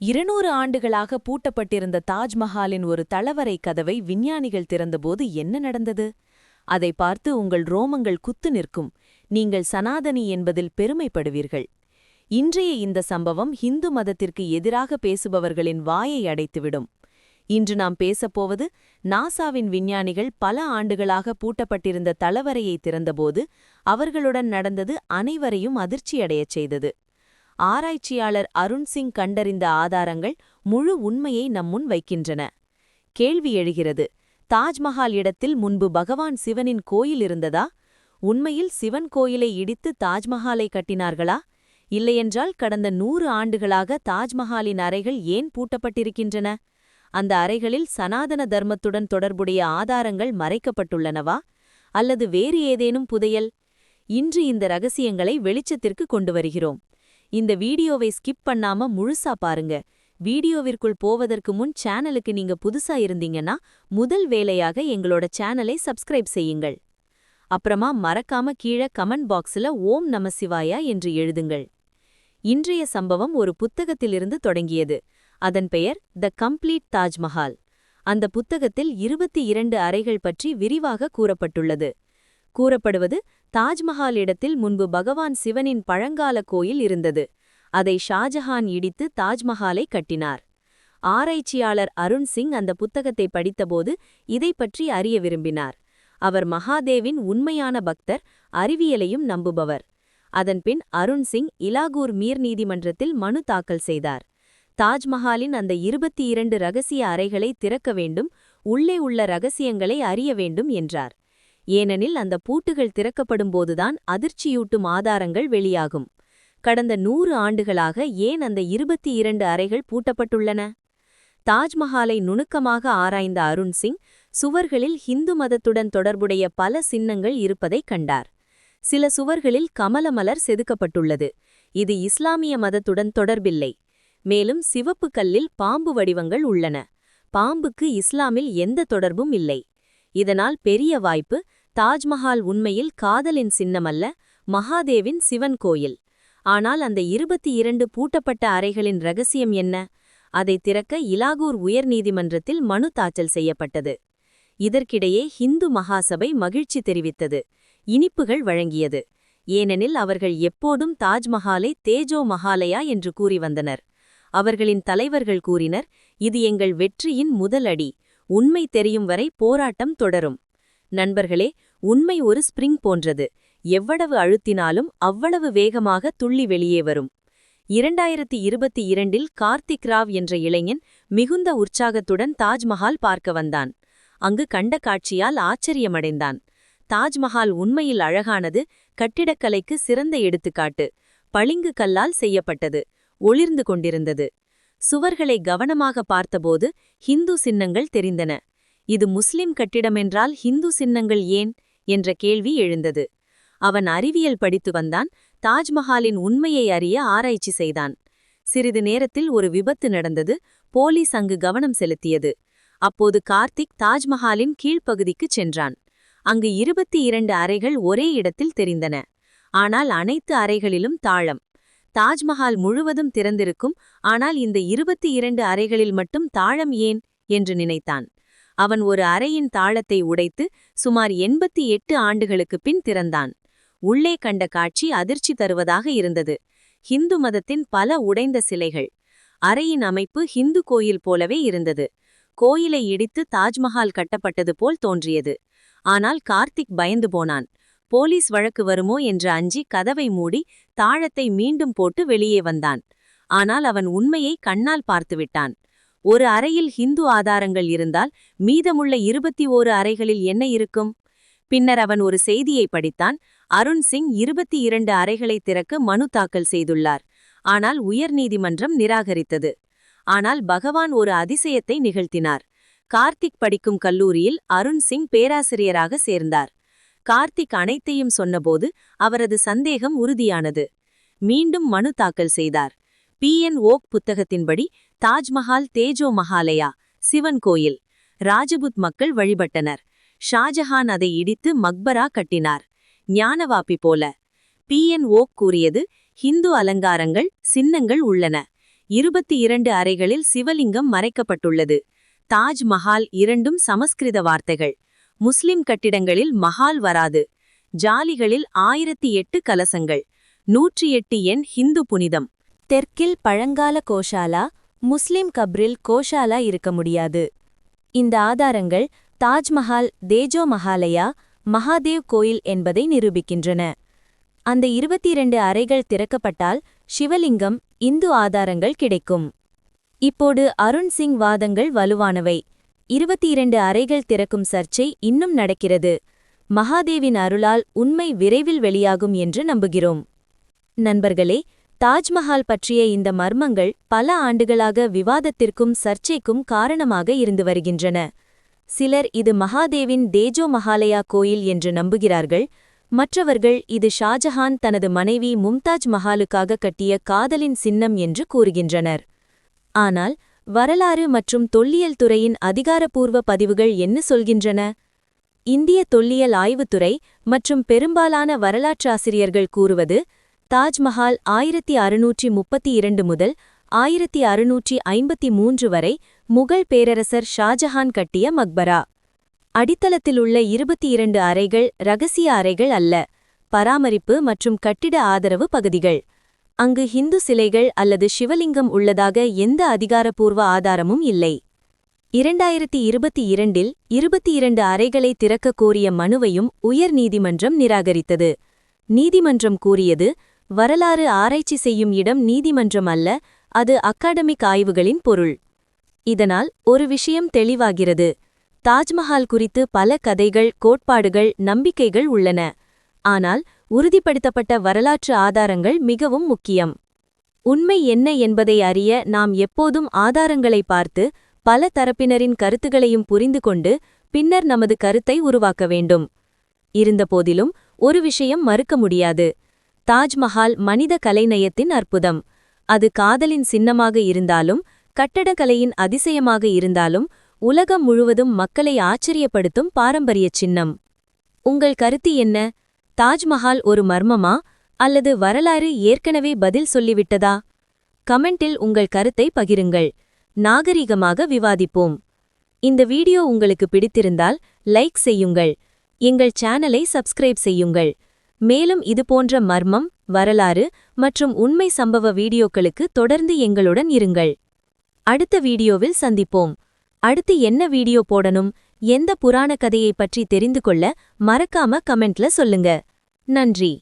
இருநூறு ஆண்டுகளாக பூட்டப்பட்டிருந்த தாஜ்மஹாலின் ஒரு தளவரை கதவை விஞ்ஞானிகள் திறந்தபோது என்ன நடந்தது? அதை பார்த்து உங்கள் ரோமங்கள் குத்து நிற்கும். நீங்கள் சனாதனி என்பதில் பெருமைப்படுவீர்கள். இன்றைய இந்த சம்பவம் ஹிந்து மதத்திற்கு எதிராக பேசுபவர்களின் வாயை அடைத்துவிடும். இன்று நாம் பேசப்போவது நாசாவின் விஞ்ஞானிகள் பல ஆண்டுகளாக பூட்டப்பட்டிருந்த தளவரையை திறந்தபோது அவர்களுடன் நடந்தது அனைவரையும் அதிர்ச்சியடையச் செய்தது. ஆராய்ச்சியாளர் அருண் சிங் கண்டறிந்த ஆதாரங்கள் முழு உண்மையை நம்முன் வைக்கின்றன. கேள்வி எழுகிறது தாஜ்மஹால் இடத்தில் முன்பு பகவான் சிவனின் கோயில் இருந்ததா? உண்மையில் சிவன் கோயிலை இடித்து தாஜ்மஹாலை கட்டினார்களா? இல்லையென்றால் கடந்த நூறு ஆண்டுகளாக தாஜ்மஹாலின் அறைகள் ஏன் பூட்டப்பட்டிருக்கின்றன? அந்த அறைகளில் சனாதன தர்மத்துடன் தொடர்புடைய ஆதாரங்கள் மறைக்கப்பட்டுள்ளனவா? அல்லது வேறு ஏதேனும் புதையல்? இன்று இந்த ரகசியங்களை வெளிச்சத்திற்கு கொண்டு வருகிறோம். இந்த வீடியோவை ஸ்கிப் பண்ணாம முழுசா பாருங்க. வீடியோவிற்குள் போவதற்கு முன் சேனலுக்கு நீங்க புதுசா இருந்தீங்கன்னா முதல் வேலையாக எங்களோட சேனலை சப்ஸ்கிரைப் செய்யுங்கள். அப்புறமா மறக்காம கீழே கமெண்ட் பாக்ஸ்ல ஓம் நம சிவாயா என்று எழுதுங்கள். இன்றைய சம்பவம் ஒரு புத்தகத்திலிருந்து தொடங்கியது. அதன் பெயர் த கம்ப்ளீட் தாஜ்மஹால். அந்த புத்தகத்தில் இருபத்தி இரண்டு அறைகள் பற்றி விரிவாக கூறப்பட்டுள்ளது. கூறப்படுவது தாஜ்மஹால் இடத்தில் முன்பு பகவான் சிவனின் பழங்கால கோயில் இருந்தது. அதை ஷாஜஹான் இடித்து தாஜ்மஹாலை கட்டினார். ஆராய்ச்சியாளர் அருண் சிங் அந்த புத்தகத்தை படித்தபோது இதை பற்றி அறிய விரும்பினார். அவர் மகாதேவின் உண்மையான பக்தர் அறிவியலையும் நம்புபவர். அதன்பின் அருண் சிங் இலாகூர் மீர் நீதிமன்றத்தில் மனு தாக்கல் செய்தார். தாஜ்மஹாலின் அந்த இருபத்தி இரண்டு ரகசிய அறைகளை திறக்க வேண்டும் உள்ளே உள்ள ரகசியங்களை அறிய வேண்டும் என்றார். ஏனெனில் அந்த பூட்டுகள் திறக்கப்படும்போதுதான் அதிர்ச்சியூட்டும் ஆதாரங்கள் வெளியாகும். கடந்த நூறு ஆண்டுகளாக ஏன் அந்த இருபத்தி இரண்டு அறைகள் பூட்டப்பட்டுள்ளன? தாஜ்மஹாலை நுணுக்கமாக ஆராய்ந்த அருண் சிங் சுவர்களில் ஹிந்து மதத்துடன் தொடர்புடைய பல சின்னங்கள் இருப்பதைக் கண்டார். சில சுவர்களில் கமலமலர் செதுக்கப்பட்டுள்ளது. இது இஸ்லாமிய மதத்துடன் தொடர்பில்லை. மேலும் சிவப்பு கல்லில் பாம்பு வடிவங்கள் உள்ளன. பாம்புக்கு இஸ்லாமில் எந்த தொடர்பும் இல்லை. இதனால் பெரிய வாய்ப்பு தாஜ்மஹால் உண்மையில் காதலின் சின்னமல்ல மகாதேவின் சிவன் கோயில். ஆனால் அந்த இருபத்தி இரண்டு பூட்டப்பட்ட அறைகளின் ரகசியம் என்ன? அதை திறக்க இலாகூர் உயர்நீதிமன்றத்தில் மனு தாக்கல் செய்யப்பட்டது. இதற்கிடையே ஹிந்து மகாசபை மகிழ்ச்சி தெரிவித்தது இனிப்புகள் வழங்கியது. ஏனெனில் அவர்கள் எப்போதும் தாஜ்மஹாலை தேஜோ மஹாலயா என்று கூறி வந்தனர். அவர்களின் தலைவர்கள் கூறினர் இது எங்கள் வெற்றியின் முதல் அடி உண்மை தெரியும் வரை போராட்டம் தொடரும். நண்பர்களே உண்மை ஒரு ஸ்பிரிங் போன்றது. எவ்வளவு அழுத்தினாலும் அவ்வளவு வேகமாக துள்ளி வெளியே வரும். இரண்டாயிரத்தி இருபத்தி இரண்டில் கார்த்திக் ராவ் என்ற இளைஞன் மிகுந்த உற்சாகத்துடன் தாஜ்மஹால் பார்க்க வந்தான். அங்கு கண்ட காட்சியால் ஆச்சரியமடைந்தான். தாஜ்மஹால் உண்மையில் அழகானது கட்டிடக்கலைக்கு சிறந்த எடுத்துக்காட்டு. பளிங்கு கல்லால் செய்யப்பட்டது. ஒளிர்ந்து கொண்டிருந்தது. சுவர்களை கவனமாக பார்த்தபோது ஹிந்து சின்னங்கள் தெரிந்தன. இது முஸ்லிம் கட்டிடமென்றால் ஹிந்து சின்னங்கள் ஏன்? என்ற கேள்வி எழுந்தது. அவன் அறிவியல் படித்து வந்தான். தாஜ்மஹாலின் உண்மையை அறிய ஆராய்ச்சி செய்தான். சிறிது நேரத்தில் ஒரு விபத்து நடந்தது. போலீஸ் அங்கு கவனம் செலுத்தியது. அப்போது கார்த்திக் தாஜ்மஹாலின் கீழ்ப்பகுதிக்கு சென்றான். அங்கு இருபத்தி இரண்டு அறைகள் ஒரே இடத்தில் தெரிந்தன. ஆனால் அனைத்து அறைகளிலும் தாளம். தாஜ்மஹால் முழுவதும் திறந்திருக்கும். ஆனால் இந்த இருபத்தி இரண்டு அறைகளில் மட்டும் தாழம் ஏன்? என்று நினைத்தான். அவன் ஒரு அறையின் தாளத்தை உடைத்து சுமார் எண்பத்தி எட்டு ஆண்டுகளுக்குப் பின் திறந்தான். உள்ளே கண்ட காட்சி அதிர்ச்சி தருவதாக இருந்தது. ஹிந்து மதத்தின் பல உடைந்த சிலைகள். அறையின் அமைப்பு ஹிந்து கோயில் போலவே இருந்தது. கோயிலை இடித்து தாஜ்மஹால் கட்டப்பட்டது போல் தோன்றியது. ஆனால் கார்த்திக் பயந்து போனான். போலீஸ் வழக்கு வருமோ? என்று அஞ்சி கதவை மூடி தாழத்தை மீண்டும் போட்டு வெளியே வந்தான். ஆனால் அவன் உண்மையை கண்ணால் பார்த்துவிட்டான். ஒரு அறையில் ஹிந்து ஆதாரங்கள் இருந்தால் மீதமுள்ள இருபத்தி ஓரு அறைகளில் என்ன இருக்கும்? பின்னர் அவன் ஒரு செய்தியை படித்தான். அருண் சிங் இருபத்தி இரண்டு அறைகளை திறக்க மனு தாக்கல் செய்துள்ளார். ஆனால் உயர்நீதிமன்றம் நிராகரித்தது. ஆனால் பகவான் ஒரு அதிசயத்தை நிகழ்த்தினார். கார்த்திக் படிக்கும் கல்லூரியில் அருண் சிங் பேராசிரியராக சேர்ந்தார். கார்த்திக் அனைத்தையும் சொன்னபோது அவரது சந்தேகம் உறுதியானது. மீண்டும் மனு தாக்கல் செய்தார். பி என் ஓக் புத்தகத்தின்படி தாஜ்மஹால் தேஜோ மஹாலயா சிவன் கோயில். ராஜபுத் மக்கள் வழிபட்டனர். ஷாஜஹான் அதை இடித்து மக்பரா கட்டினார். ஞானவாப்பி போல. பி என் ஓக் கூறியது ஹிந்து அலங்காரங்கள் சின்னங்கள் உள்ளன. இருபத்தி இரண்டு அறைகளில் சிவலிங்கம் மறைக்கப்பட்டுள்ளது. தாஜ் மஹால் இரண்டும் சமஸ்கிருத வார்த்தைகள். முஸ்லிம் கட்டிடங்களில் மஹால் வராது. ஜாலிகளில் ஆயிரத்தி எட்டு கலசங்கள். நூற்றி எட்டு எண் ஹிந்து புனிதம். தெற்கில் பழங்கால கோஷாலா முஸ்லிம் கப்ரில் கோஷாலா இருக்க முடியாது. இந்த ஆதாரங்கள் தாஜ்மஹால் தேஜோ மஹாலயா மகாதேவ் கோயில் என்பதை நிரூபிக்கின்றன. அந்த இருபத்தி இரண்டு அறைகள் திறக்கப்பட்டால் சிவலிங்கம் இந்து ஆதாரங்கள் கிடைக்கும். இப்போது அருண் சிங் வாதங்கள் வலுவானவை. இருபத்தி இரண்டு அறைகள் திறக்கும் சர்ச்சை இன்னும் நடக்கிறது. மகாதேவின் அருளால் உண்மை விரைவில் வெளியாகும் என்று நம்புகிறோம். நண்பர்களே தாஜ்மஹால் பற்றிய இந்த மர்மங்கள் பல ஆண்டுகளாக விவாதத்திற்கும் சர்ச்சைக்கும் காரணமாக இருந்து வருகின்றன. சிலர் இது மகாதேவின் தேஜோ மஹாலயா கோயில் என்று நம்புகிறார்கள். மற்றவர்கள் இது ஷாஜஹான் தனது மனைவி மும்தாஜ் மஹாலுக்காக கட்டிய காதலின் சின்னம் என்று கூறுகின்றனர். ஆனால் வரலாறு மற்றும் தொல்லியல் துறையின் அதிகாரப்பூர்வ பதிவுகள் என்ன சொல்கின்றன? இந்திய தொல்லியல் ஆய்வுத்துறை மற்றும் பெரும்பாலான வரலாற்றாசிரியர்கள் கூறுவது தாஜ்மஹால் ஆயிரத்தி அறுநூற்றி முப்பத்தி இரண்டு முதல் ஆயிரத்தி அறுநூற்றி ஐம்பத்தி மூன்று வரை முகல் பேரரசர் ஷாஜஹான் கட்டிய மக்பரா. அடித்தளத்திலுள்ள இருபத்தி இரண்டு அறைகள் ரகசிய அறைகள் அல்ல பராமரிப்பு மற்றும் கட்டிட ஆதரவு பகுதிகள். அங்கு ஹிந்து சிலைகள் அல்லது சிவலிங்கம் உள்ளதாக எந்த அதிகாரப்பூர்வ ஆதாரமும் இல்லை. இரண்டாயிரத்தி இருபத்தி இரண்டில் இருபத்தி இரண்டு அறைகளை திறக்க கோரிய மனுவையும் உயர் நீதிமன்றம் நிராகரித்தது. நீதிமன்றம் கூறியது வரலாறு ஆராய்ச்சி செய்யும் இடம் நீதிமன்றம் அல்ல அது அகாடமிக் ஆய்வுகளின் பொருள். இதனால் ஒரு விஷயம் தெளிவாகிறது. தாஜ்மஹால் குறித்து பல கதைகள் கோட்பாடுகள் நம்பிக்கைகள் உள்ளன. ஆனால் உறுதிப்படுத்தப்பட்ட வரலாற்று ஆதாரங்கள் மிகவும் முக்கியம். உண்மை என்ன என்பதை அறிய நாம் எப்போதும் ஆதாரங்களை பார்த்து பல தரப்பினரின் கருத்துகளையும் புரிந்து கொண்டு பின்னர் நமது கருத்தை உருவாக்க வேண்டும். இருந்தபோதிலும் ஒரு விஷயம் மறுக்க முடியாது. தாஜ்மஹால் மனித கலைநயத்தின் அற்புதம். அது காதலின் சின்னமாக இருந்தாலும் கட்டடக்கலையின் அதிசயமாக இருந்தாலும் உலகம் முழுவதும் மக்களை ஆச்சரியப்படுத்தும் பாரம்பரியச் சின்னம். உங்கள் கருத்து என்ன? தாஜ்மஹால் ஒரு மர்மமா? அல்லது வரலாறு ஏற்கனவே பதில் சொல்லிவிட்டதா? கமெண்டில் உங்கள் கருத்தை பகிருங்கள். நாகரிகமாக விவாதிப்போம். இந்த வீடியோ உங்களுக்கு பிடித்திருந்தால் லைக் செய்யுங்கள். எங்கள் சேனலை சப்ஸ்கிரைப் செய்யுங்கள். மேலும் இதுபோன்ற மர்மம் வரலாறு மற்றும் உண்மை சம்பவ வீடியோக்களுக்கு தொடர்ந்து எங்களுடன் இருங்கள். அடுத்த வீடியோவில் சந்திப்போம். அடுத்து என்ன வீடியோ போடணும் எந்த புராண கதையை பற்றி தெரிந்து கொள்ள மறக்காம கமெண்ட்ல சொல்லுங்க. நன்றி.